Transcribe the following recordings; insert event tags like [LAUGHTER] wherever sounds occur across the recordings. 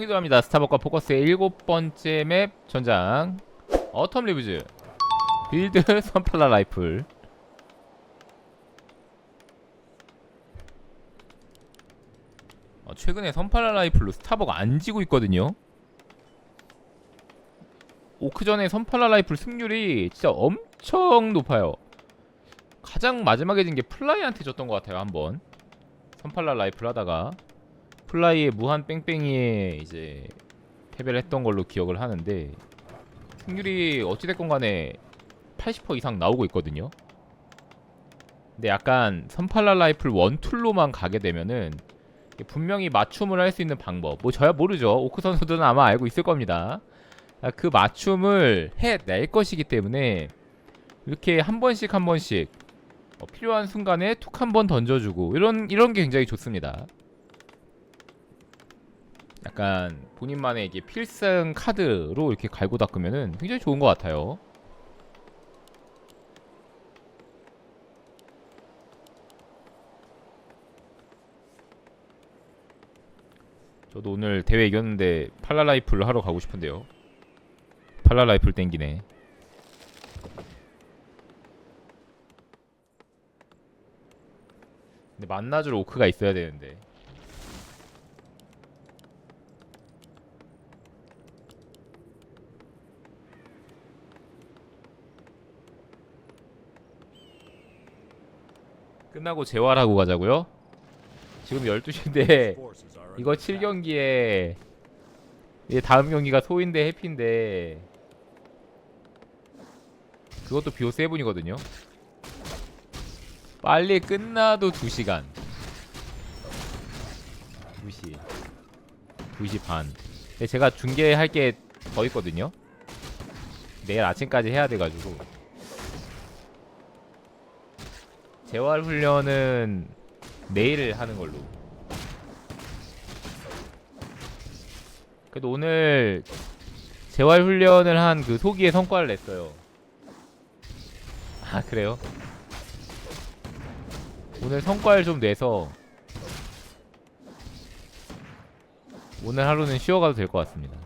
형기도 합니다. 스타벅과 포커스의 일곱 번째 맵 전장 어텀 리브즈 빌드 [LAUGHS] 선팔라 라이플 어, 최근에 선팔라 라이플로 스타벅 안 지고 있거든요. 오크전에 선팔라 라이플 승률이 진짜 엄청 높아요. 가장 마지막에 진 게 플라이한테 졌던 것 같아요 한번 선팔라 라이플 하다가 플라이의 무한 뺑뺑이에 이제 패배를 했던 걸로 기억을 하는데 승률이 어찌됐건 간에 80% 이상 나오고 있거든요. 근데 약간 선팔라 라이플 원툴로만 가게 되면은 분명히 맞춤을 할 수 있는 방법. 뭐 저야 모르죠. 오크 선수들은 아마 알고 있을 겁니다. 아, 그 맞춤을 해낼 것이기 때문에 이렇게 한 번씩 한 번씩 어, 필요한 순간에 툭 한 번 던져주고 이런 이런 게 굉장히 좋습니다. 약간 본인만의 이게 필승 카드로 이렇게 갈고 닦으면은 굉장히 좋은 것 같아요. 저도 오늘 대회 이겼는데 팔라라이플 하러 가고 싶은데요. 팔라라이플 땡기네. 근데 만나줄 오크가 있어야 되는데. 끝나고 재활하고 가자고요? 지금 12시인데 이거 7경기에 이제 다음 경기가 소인데 해피인데 그것도 비오 세븐이거든요. 빨리 끝나도 2시간. 2시. 2시 반. 제가 중계할 게 더 있거든요. 내일 아침까지 해야 돼가지고 재활 훈련은 내일 하는 걸로 그래도 오늘 재활 훈련을 한 그 소기의 성과를 냈어요 아 그래요? 오늘 성과를 좀 내서 오늘 하루는 쉬어가도 될 것 같습니다.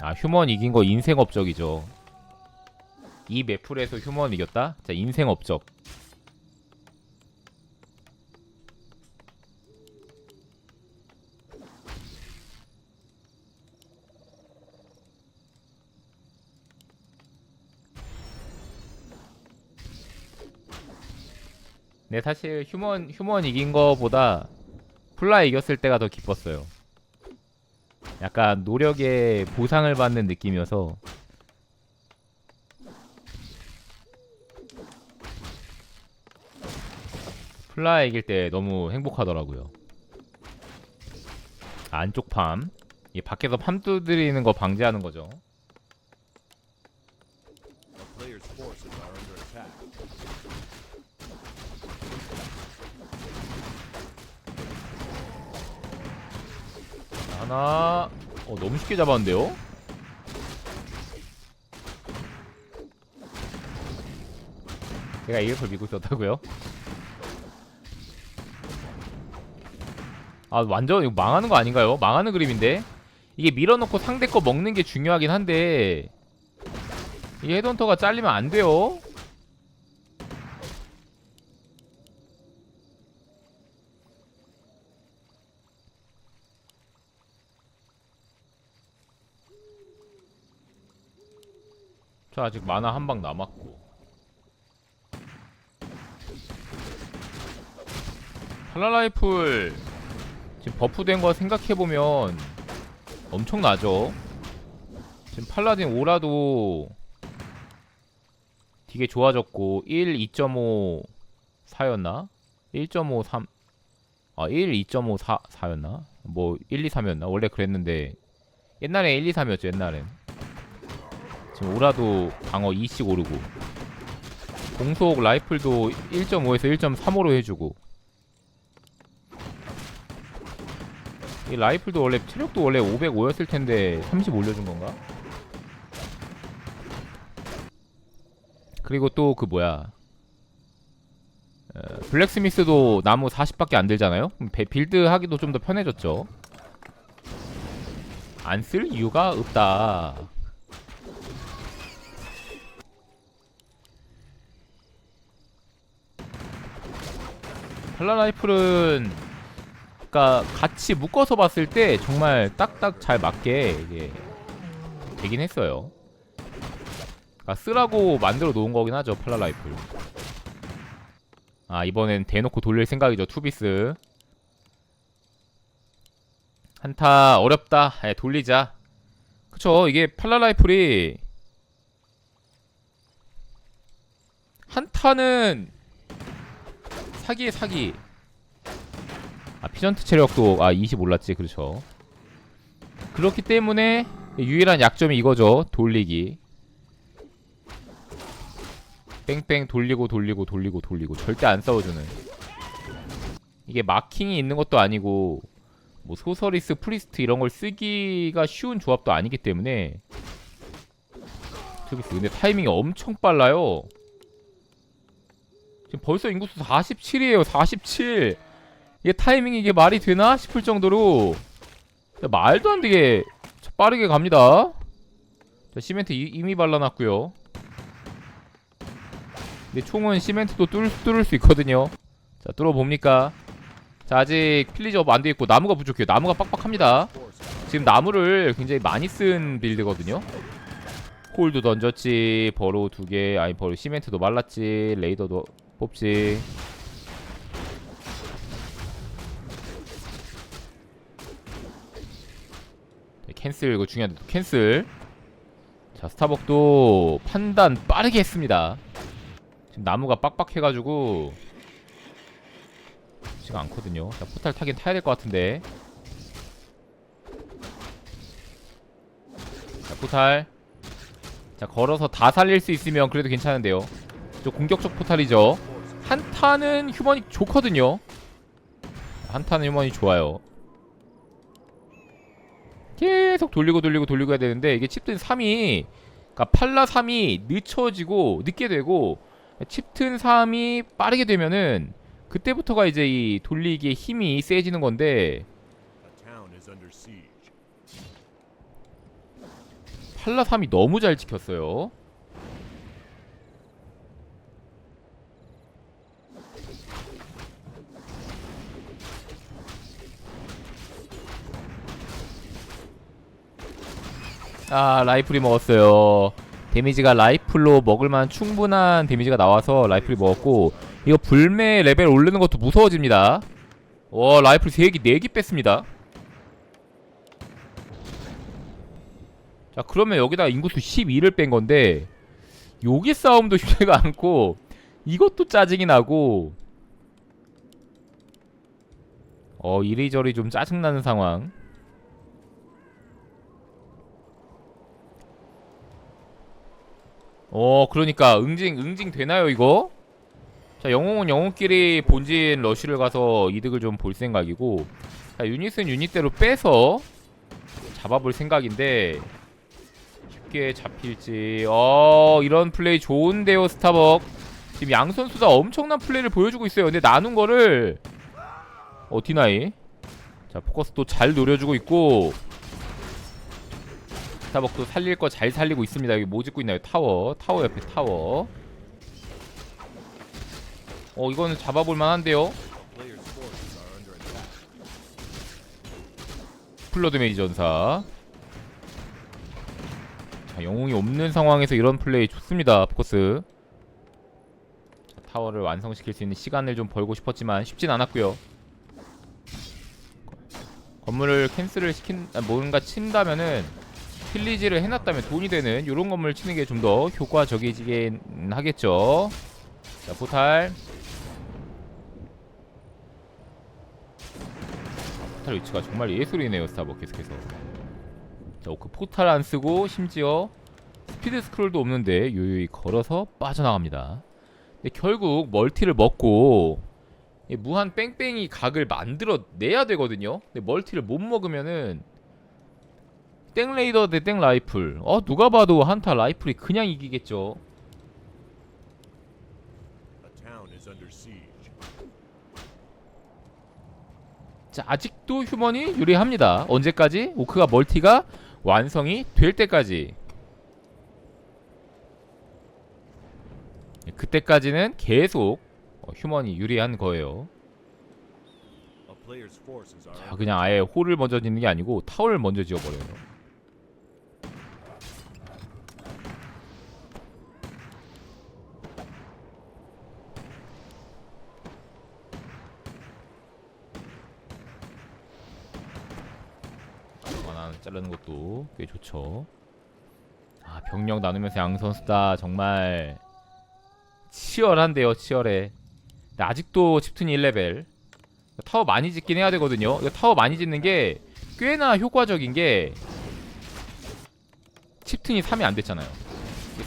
아 휴먼 이긴 거 인생 업적이죠. 이 매풀에서 휴먼 이겼다? 자 인생 업적. 네 사실 휴먼 휴먼 이긴 거보다 플라이 이겼을 때가 더 기뻤어요. 약간 노력의 보상을 받는 느낌이어서 플라이 이길 때 너무 행복하더라고요. 안쪽 팜, 이 밖에서 팜 두드리는 거 방지하는 거죠. Players' forces are under attack. 하나, 어 너무 쉽게 잡았는데요? 제가 이걸 믿고 있었다고요? 아 완전 이거 망하는 거 아닌가요? 망하는 그림인데 이게 밀어놓고 상대 거 먹는 게 중요하긴 한데 이 헤드헌터가 잘리면 안 돼요. 저 아직 만화 한 방 남았고 팔라라이플 지금 버프된 거 생각해보면 엄청나죠 지금 팔라딘 오라도 되게 좋아졌고 1, 2.5 4였나? 1.53 아, 1, 2.5 4, 4였나? 뭐 1, 2, 3이었나? 원래 그랬는데 옛날에 1, 2, 3이었죠 옛날엔 지금 오라도 방어 2씩 오르고 공속 라이플도 1.5에서 1.35로 해주고 이 라이플도 원래 체력도 원래 505였을 텐데 30 올려준 건가? 그리고 또 그 뭐야 어, 블랙스미스도 나무 40밖에 안 들잖아요. 빌드 하기도 좀 더 편해졌죠. 안 쓸 이유가 없다. 팔라 라이플은 그러니까 같이 묶어서 봤을 때 정말 딱딱 잘 맞게 이게 되긴 했어요. 그러니까 쓰라고 만들어 놓은 거긴 하죠 팔라 라이플. 아 이번엔 대놓고 돌릴 생각이죠 투비스. 한타 어렵다. 예, 돌리자. 그쵸 이게 팔라 라이플이 한타는 사기에 사기. 아 피전트 체력도 아 20 올랐지 그렇죠. 그렇기 때문에 유일한 약점이 이거죠 돌리기. 뺑뺑 돌리고 돌리고 돌리고 돌리고 절대 안 싸워주는. 이게 마킹이 있는 것도 아니고 뭐 소서리스 프리스트 이런 걸 쓰기가 쉬운 조합도 아니기 때문에 투비스 근데 타이밍이 엄청 빨라요. 지금 벌써 인구수 47이에요. 47. 이게 타이밍이 이게 말이 되나 싶을 정도로 야, 말도 안 되게 빠르게 갑니다. 자, 시멘트 이, 이미 발라놨고요. 근데 총은 시멘트도 뚫, 뚫을 수 있거든요. 자, 뚫어봅니까? 자, 아직 필리저업 안돼 있고 나무가 부족해요. 나무가 빡빡합니다. 지금 나무를 굉장히 많이 쓴 빌드거든요. 콜도 던졌지, 버로 두 개, 아니 버로 시멘트도 말랐지, 레이더도 뽑지. 네, 캔슬 이거 중요한데 또 캔슬. 자 스타벅도 판단 빠르게 했습니다. 지금 나무가 빡빡해가지고 쉽지가 않거든요. 자 포탈 타긴 타야 될 것 같은데. 자, 포탈. 자, 걸어서 다 살릴 수 있으면 그래도 괜찮은데요. 저 공격적 포탈이죠. 한타는 휴머니 좋거든요. 한타는 휴머니 좋아요. 계속 돌리고 돌리고 돌리고 해야 되는데 이게 칩튼 3이 그러니까 팔라 3이 늦춰지고 늦게 되고 칩튼 3이 빠르게 되면은 그때부터가 이제 이 돌리기의 힘이 세지는 건데. 팔라 3이 너무 잘 지켰어요. 아 라이플이 먹었어요. 데미지가 라이플로 먹을만 충분한 데미지가 나와서 라이플이 먹었고 이거 불매 레벨 오르는 것도 무서워집니다. 와 라이플 3기 4기 뺐습니다. 자 그러면 여기다 인구수 12를 뺀 건데 여기 싸움도 [LAUGHS] 쉽지가 않고 이것도 짜증이 나고 어 이리저리 좀 짜증나는 상황 어 그러니까 응징 응징 되나요 이거? 자 영웅은 영웅끼리 본진 러쉬를 가서 이득을 좀 볼 생각이고 자 유닛은 유닛대로 빼서 잡아볼 생각인데 쉽게 잡힐지. 어 이런 플레이 좋은데요 스타벅. 지금 양 선수 다 엄청난 플레이를 보여주고 있어요. 근데 나눈 거를 어 디나이. 자 포커스 또 잘 노려주고 있고 스타벅도 살릴 거 잘 살리고 있습니다. 여기 뭐 짓고 있나요? 타워. 타워 옆에 타워. 어 이거는 잡아볼 만한데요. 플러드 메이 전사. 자 영웅이 없는 상황에서 이런 플레이 좋습니다 포커스. 자, 타워를 완성시킬 수 있는 시간을 좀 벌고 싶었지만 쉽진 않았고요. 건물을 캔슬을 시킨 아, 뭔가 친다면은 필리지를 해놨다면 돈이 되는 이런 건물 치는 게 좀 더 효과적이긴 하겠죠. 자 포탈. 포탈 위치가 정말 예술이네요 스타벅 계속해서. 자 오크 포탈 안 쓰고 심지어 스피드 스크롤도 없는데 요요히 걸어서 빠져나갑니다. 근데 결국 멀티를 먹고 이 무한 뺑뺑이 각을 만들어 내야 되거든요. 근데 멀티를 못 먹으면은 땡 레이더 대 땡 라이플. 어 누가 봐도 한타 라이플이 그냥 이기겠죠. 자 아직도 휴먼이 유리합니다. 언제까지? 오크가 멀티가 완성이 될 때까지. 예, 그때까지는 계속 어, 휴먼이 유리한 거예요. 자 그냥 아예 홀을 먼저 짓는 게 아니고 타워를 먼저 지어버려요 하나 자르는 것도 꽤 좋죠 아 병력 나누면서 양 선수 다 정말 치열한데요 치열해 근데 아직도 칩툰이 1레벨 타워 많이 짓긴 해야 되거든요. 이거 타워 많이 짓는 게 꽤나 효과적인 게 칩튼이 3이 안 됐잖아요.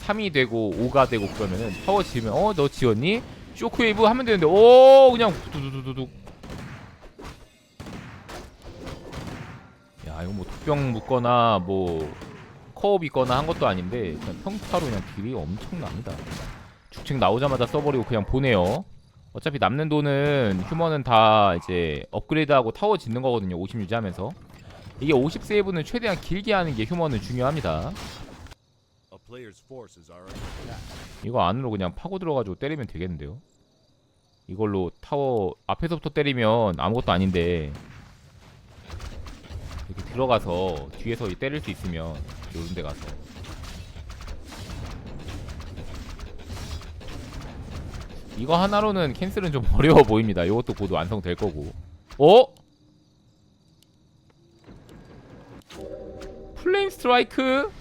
3이 되고 5가 되고 그러면은 타워 지으면 어 너 지었니? 쇼크웨이브 하면 되는데 오 그냥 두두두두둑 야 이거 뭐 독병 묶거나 뭐 커업 있거나 한 것도 아닌데 그냥 평타로 그냥 딜이 엄청납니다. 축책 나오자마자 써버리고 그냥 보내요. 어차피 남는 돈은 휴먼은 다 이제 업그레이드하고 타워 짓는 거거든요. 50 유지하면서. 이게 50 세이브는 최대한 길게 하는 게 휴먼은 중요합니다. 이거 안으로 그냥 파고 들어가지고 때리면 되겠는데요. 이걸로 타워 앞에서부터 때리면 아무것도 아닌데 들어가서 뒤에서 이 때릴 수 있으면 요런 데 가서 이거 하나로는 캔슬은 좀 [LAUGHS] 어려워 보입니다. 이것도 곧 완성될 거고. 어? 플레임 스트라이크?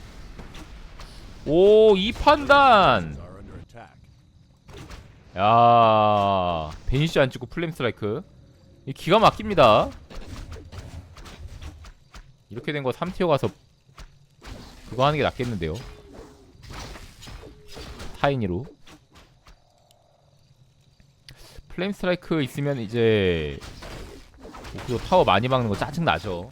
오, 이 판단. 야, 베니시 안 찍고 플레임 스트라이크. 이 기가 막힙니다. 이렇게 된 거 3티어 가서 그거 하는 게 낫겠는데요. 타이니로. 플레임 스트라이크 있으면 이제 그 타워 많이 막는 거 짜증 나죠.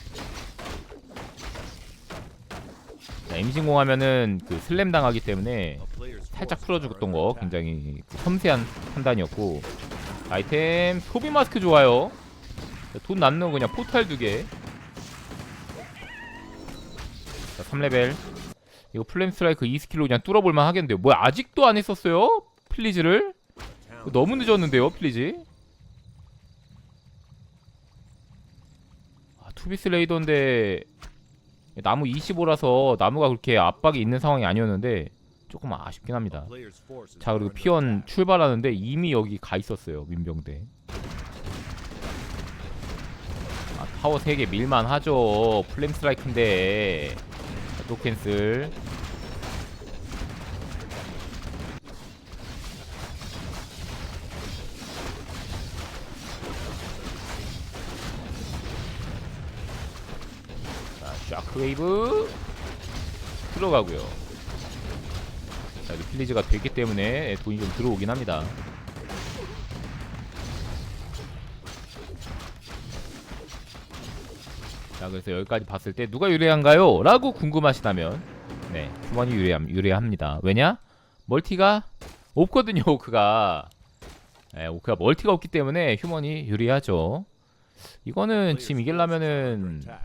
엠신공 하면은 그 슬램 당하기 때문에 살짝 are 거. 굉장히 그 섬세한 판단이었고 아이템 소비 마스크 좋아요 돈 남는 거 그냥 포탈 두개 3레벨 이거 플레임 스트라이크 2스킬로 그냥 뚫어볼만 하겠는데요 뭐야 아직도 안 했었어요? 플리즈를? 너무 늦었는데요 플리즈 아, 투비스 레이더인데 나무 25라서 나무가 그렇게 압박이 있는 상황이 아니었는데 조금 아쉽긴 합니다 자 그리고 피언. 출발하는데 이미 여기 가 있었어요 민병대 아 타워 3개 밀만 하죠 플레임 스트라이크인데 자, 또 캔슬. 자 샤크웨이브. 들어가고요. 자, 여기 필리즈가 됐기 때문에 돈이 좀 들어오긴 합니다. 자, 그래서 여기까지 봤을 때 누가 유리한가요? 라고 궁금하시다면 네, 휴먼이 유리함, 유리합니다. 왜냐? 멀티가 없거든요, [LAUGHS] 오크가. 네, 오크가 멀티가 없기 때문에 휴먼이 유리하죠. 이거는 지금 attack.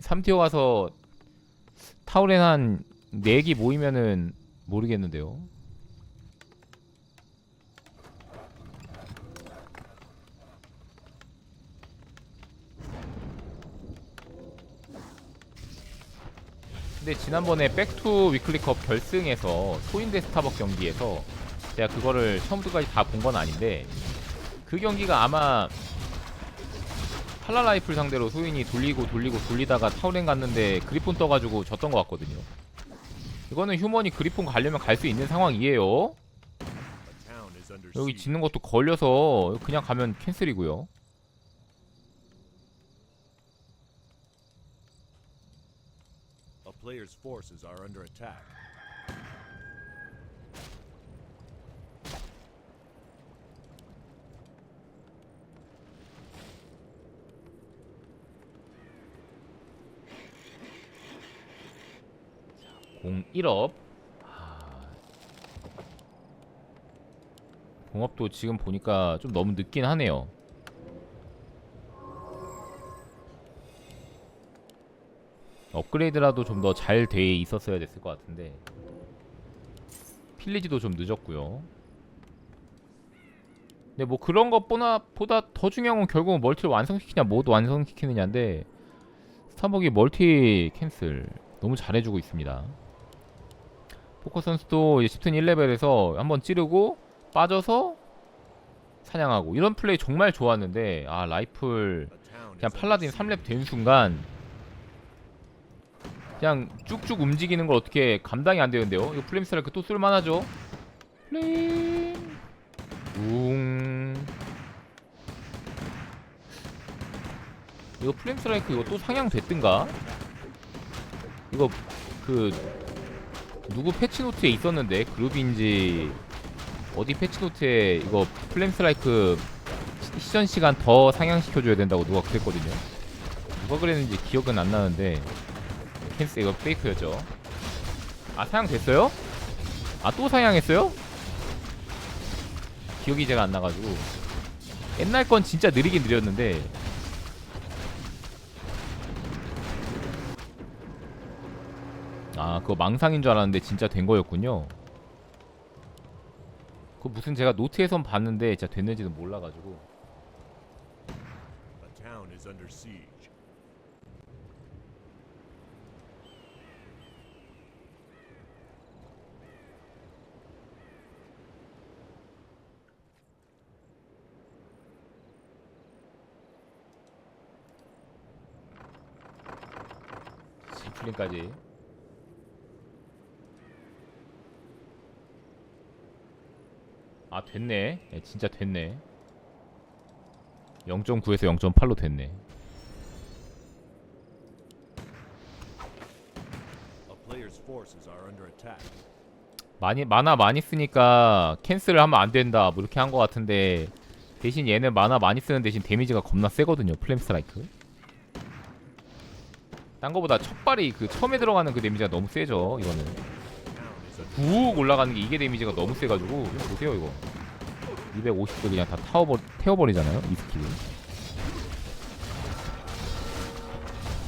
3티어 가서 타우렌 한 4기 모이면은 모르겠는데요. 근데 지난번에 백투 위클리컵 결승에서 소인대 스타벅 경기에서 제가 그거를 처음부터까지 다 본 건 아닌데 그 경기가 아마 팔라라이플 상대로 소인이 돌리고 돌리고 돌리다가 타우렌 갔는데 그리폰 떠가지고 졌던 것 같거든요. 이거는 휴먼이 그리폰 가려면 갈 수 있는 상황이에요. 여기. 짓는 것도 걸려서 그냥 가면 캔슬이고요. Player's forces are under attack. 공 1업. 아. 공업도 지금 보니까 좀 너무 늦긴 하네요. 업그레이드라도 좀 더 잘 돼 있었어야 됐을 것 같은데 필리지도 좀 늦었고요. 근데 뭐 그런 것보다 보다 더 중요한 건 결국은 멀티를 완성시키냐 모두 완성시키느냐인데 스타벅이 멀티 캔슬 너무 잘해주고 있습니다. 포커 선수도 이제 10튼 1레벨에서 한번 찌르고 빠져서 사냥하고 이런 플레이 정말 좋았는데 아 라이플 그냥 팔라딘 under 3렙 된 순간 그냥 쭉쭉 움직이는 걸 어떻게 감당이 안 되는데요? 이거 플레임 스트라이크 또 쓸만하죠? 플레임 웅 이거 플레임 스트라이크 이거 또 상향됐든가? 이거 그 누구 패치노트에 있었는데 그룹인지 어디 패치노트에 이거 플레임 스트라이크 시- 시전 시간 더 상향시켜줘야 된다고 누가 그랬거든요. 누가 그랬는지 기억은 안 나는데 캔스 이거 페이크였죠. 아 상향됐어요? 아또 상향했어요? 기억이 제가 안 나가지고 옛날 건 진짜 느리긴 느렸는데 아 그거 망상인 줄 알았는데 진짜 된 거였군요. 그 무슨 제가 노트에선 봤는데 진짜 됐는지는 몰라가지고 지플린까지. 아 됐네. 예, 진짜 됐네. 0.9에서 0.8로 됐네. 많이 만화 많이 쓰니까 캔슬을 하면 안 된다. 뭐 이렇게 한거 같은데 대신 얘는 만화 많이 쓰는 대신 데미지가 겁나 세거든요. 플레임 스트라이크 딴 거보다 첫 발이 그 처음에 들어가는 그 데미지가 너무 세죠 이거는. 훅 올라가는 게 이게 데미지가 너무 세가지고. 이거 보세요 이거. 250도 그냥 다 타워버, 태워버리잖아요 이 스킬이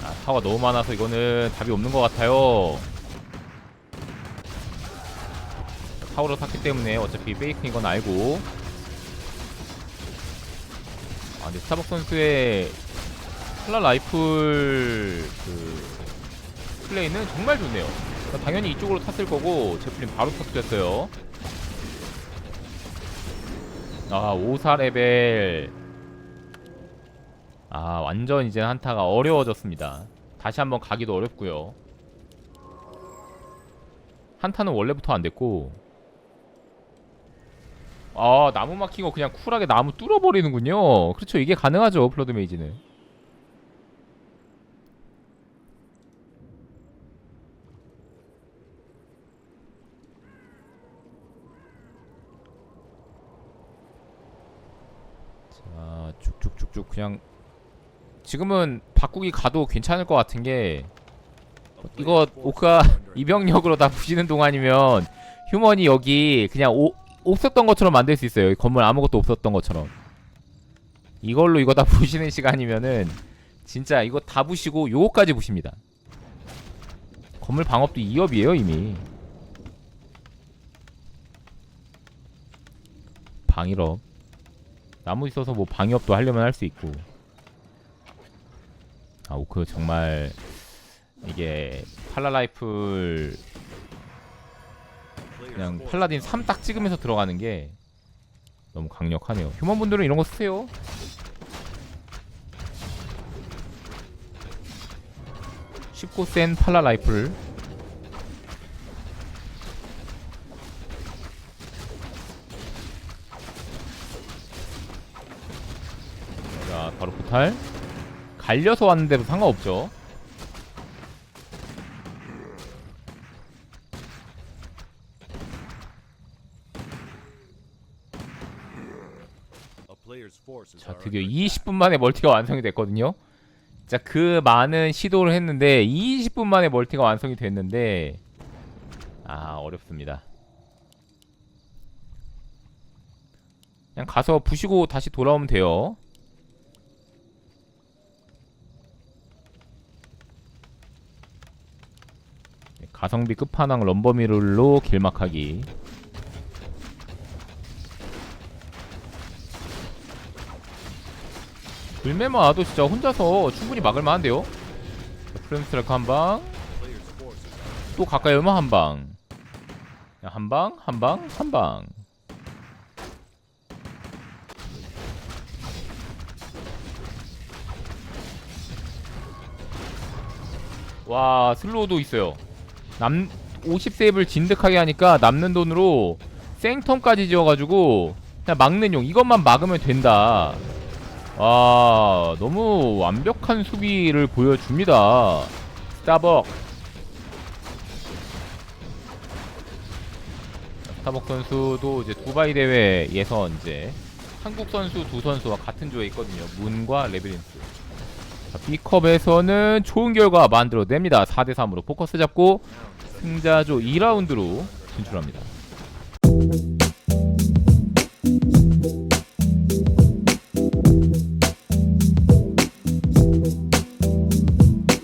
아 타워가 너무 많아서 이거는 답이 없는 것 같아요. 타워로 탔기 때문에 어차피 페이크인 건 알고. 아 근데 스타벅 선수의 플라 라이플 그 플레이는 정말 좋네요. 당연히 이쪽으로 탔을 거고 제플린 바로 터뜨렸어요. 아 54레벨. 아 완전 이제 한타가 어려워졌습니다. 다시 한번 가기도 어렵고요. 한타는 원래부터 안 됐고. 아 나무 막힌 거 그냥 쿨하게 나무 뚫어버리는군요. 그렇죠. 이게 가능하죠 플러드 메이지는 자 쭉쭉쭉쭉 그냥 지금은 바꾸기 가도 괜찮을 것 같은 게 이거 오크가 이병력으로 다 부시는 동안이면 휴먼이 여기 그냥 오, 없었던 것처럼 만들 수 있어요. 이 건물 아무것도 없었던 것처럼. 이걸로 이거 다 [LAUGHS] 부시는 시간이면은 진짜 이거 다 부시고 요거까지 부십니다. 건물 방업도 2업이에요 이미. 방일업. 나무 있어서 뭐 방위업도 하려면 할 수 있고. 아 오크 정말 이게 팔라라이플 그냥 팔라딘 are 3딱 찍으면서 들어가는 게 너무 강력하네요. 휴먼분들은 이런 거 쓰세요. 쉽고 센 팔라 라이플 포탈. 갈려서 왔는데도 상관없죠. 자 드디어 under 20분 만에 멀티가 완성이 됐거든요. 자 그 많은 시도를 했는데 20분 만에 멀티가 완성이 됐는데 아 어렵습니다. 그냥 가서 부시고 다시 돌아오면 돼요. 가성비 끝판왕 럼버미룰로 길막하기. 불매만 와도 진짜 혼자서 충분히 막을 만한데요. 프레임스트라이크 한 방, Player's forces are 또 가까이 오면 한 방. 그냥 한 방, 한 방, 한 방. 와, 슬로우도 있어요. 남 50세이브를 진득하게 하니까 남는 돈으로 생텀까지 지어가지고 그냥 막는 용 이것만 막으면 된다. 와, 너무 완벽한 수비를 보여줍니다. 스타벅. 스타벅 선수도 이제 두바이 대회에서 이제 한국 선수 두 선수와 같은 조에 있거든요. 문과 레비린스. 자, B컵에서는 좋은 결과 만들어냅니다. 4대 3으로 포커스 잡고 승자조 2라운드로 진출합니다.